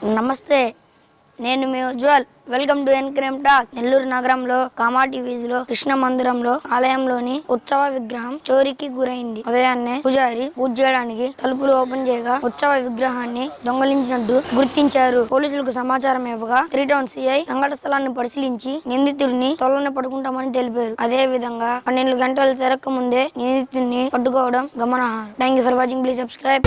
నమస్తే నేను మీ ఉజ్వల్. వెల్కమ్ టు ఎన్క్రేమ్ టాక్. నెల్లూరు నగరంలో కామాటి వీధిలో కృష్ణ మందిరంలో ఆలయంలోని ఉత్సవ విగ్రహం చోరీకి గురైంది. ఉదయాన్నే పూజారి పూజ చేయడానికి తలుపులు ఓపెన్ చేయగా ఉత్సవ విగ్రహాన్ని దొంగలించినట్టు గుర్తించారు. పోలీసులకు సమాచారం ఇవ్వగా త్రీ టౌన్ సిఐ సంఘటన స్థలాన్ని పరిశీలించి నిందితుడిని తొలని పట్టుకుంటామని తెలిపారు. అదే విధంగా పన్నెండు గంటలు తిరక్క ముందే నిందితుడిని పట్టుకోవడం గమనార్హం. Thank you for watching. Please subscribe.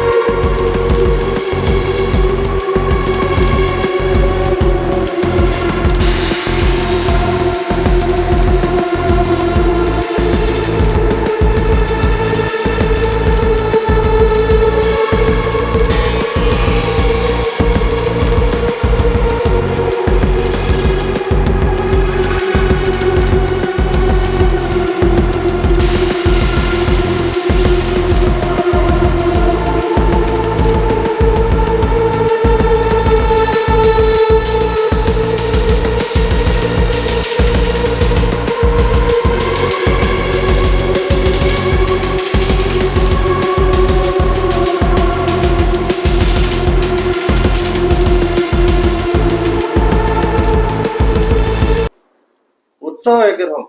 ఉత్సవ విగ్రహం.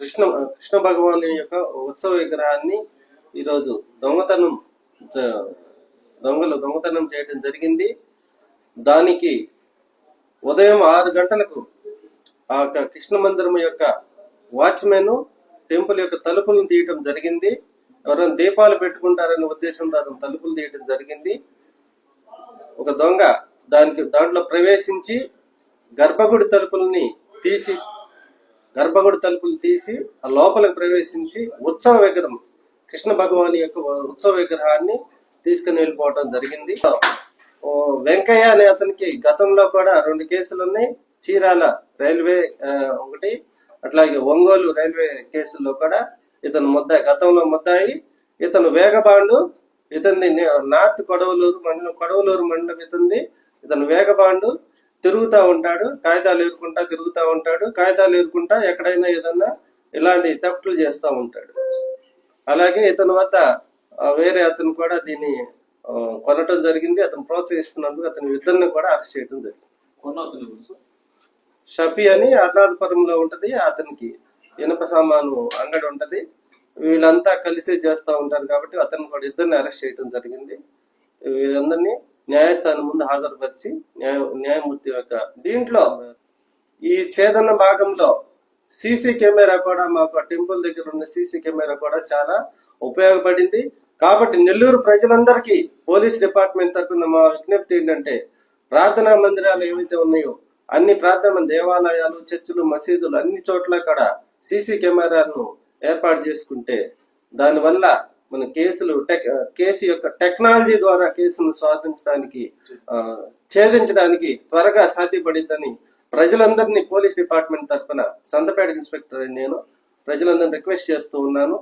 కృష్ణ కృష్ణ భగవాను యొక్క ఉత్సవ విగ్రహాన్ని ఈరోజు దొంగతనం దొంగలు దొంగతనం చేయడం జరిగింది. దానికి ఉదయం ఆరు గంటలకు ఆ యొక్క కృష్ణ మందిరం యొక్క వాచ్మెన్ టెంపుల్ యొక్క తలుపులను తీయటం జరిగింది. ఎవరైనా దీపాలు పెట్టుకుంటారనే ఉద్దేశంతో అతను తలుపులు తీయటం జరిగింది. ఒక దొంగ దానికి దాంట్లో ప్రవేశించి గర్భగుడి తలుపుల్ని తీసి గర్భగుడి తలుపులు తీసి ఆ లోపలికి ప్రవేశించి ఉత్సవ విగ్రహం కృష్ణ భగవాన్ యొక్క ఉత్సవ విగ్రహాన్ని తీసుకుని వెళ్ళిపోవడం జరిగింది. వెంకయ్య అనే అతనికి గతంలో కూడా రెండు కేసులు ఉన్నాయి. చీరాల రైల్వే ఒకటి అట్లాగే ఒంగోలు రైల్వే కేసుల్లో కూడా ఇతను ముద్దాయి గతంలో ముద్దాయి. ఇతను వేగబాండు ఇతని నార్త్ కొడవలూరు మండలం కొడవలూరు మండలం ఇతంది. ఇతను వేగబాండు తిరుగుతూ ఉంటాడు కాగితాలు ఏరుకుంటా తిరుగుతూ ఉంటాడు కాగితాలు ఏరుకుంటా ఎక్కడైనా ఏదన్నా ఇలాంటి థెఫ్ట్లు చేస్తూ ఉంటాడు. అలాగే ఇతని వద్ద వేరే అతను కూడా దీన్ని కొనటం జరిగింది అతను ప్రోత్సహిస్తున్నందుకు అతని ఇద్దరిని కూడా అరెస్ట్ చేయడం జరిగింది. షఫీ అని అర్నాథపురంలో ఉంటది అతనికి ఇనుప సామాను అంగడి ఉంటది. వీళ్ళంతా కలిసి చేస్తూ ఉంటారు కాబట్టి అతను కూడా ఇద్దరిని అరెస్ట్ చేయడం జరిగింది. వీళ్ళందరినీ న్యాయస్థానం ముందు హాజరుపరిచి న్యాయ న్యాయమూర్తి యొక్క దీంట్లో ఈ ఛేదన భాగంలో సీసీ కెమెరా కూడా మాకు టెంపుల్ దగ్గర ఉన్న సీసీ కెమెరా కూడా చాలా ఉపయోగపడింది. కాబట్టి నెల్లూరు ప్రజలందరికీ పోలీస్ డిపార్ట్మెంట్ తరఫున మా విజ్ఞప్తి ఏంటంటే ప్రార్థనా మందిరాలు ఏవైతే ఉన్నాయో అన్ని ప్రార్థన దేవాలయాలు చర్చిలు మసీదులు అన్ని చోట్ల కూడా సీసీ కెమెరాలను ఏర్పాటు చేసుకుంటే దానివల్ల మన కేసులు టెక్ కేసు యొక్క టెక్నాలజీ ద్వారా కేసును స్వాధించడానికి ఛేదించడానికి త్వరగా సాధ్యపడిద్దని ప్రజలందరినీ పోలీస్ డిపార్ట్మెంట్ తరఫున సంతపేట ఇన్స్పెక్టర్ నేను ప్రజలందరినీ రిక్వెస్ట్ చేస్తూ ఉన్నాను.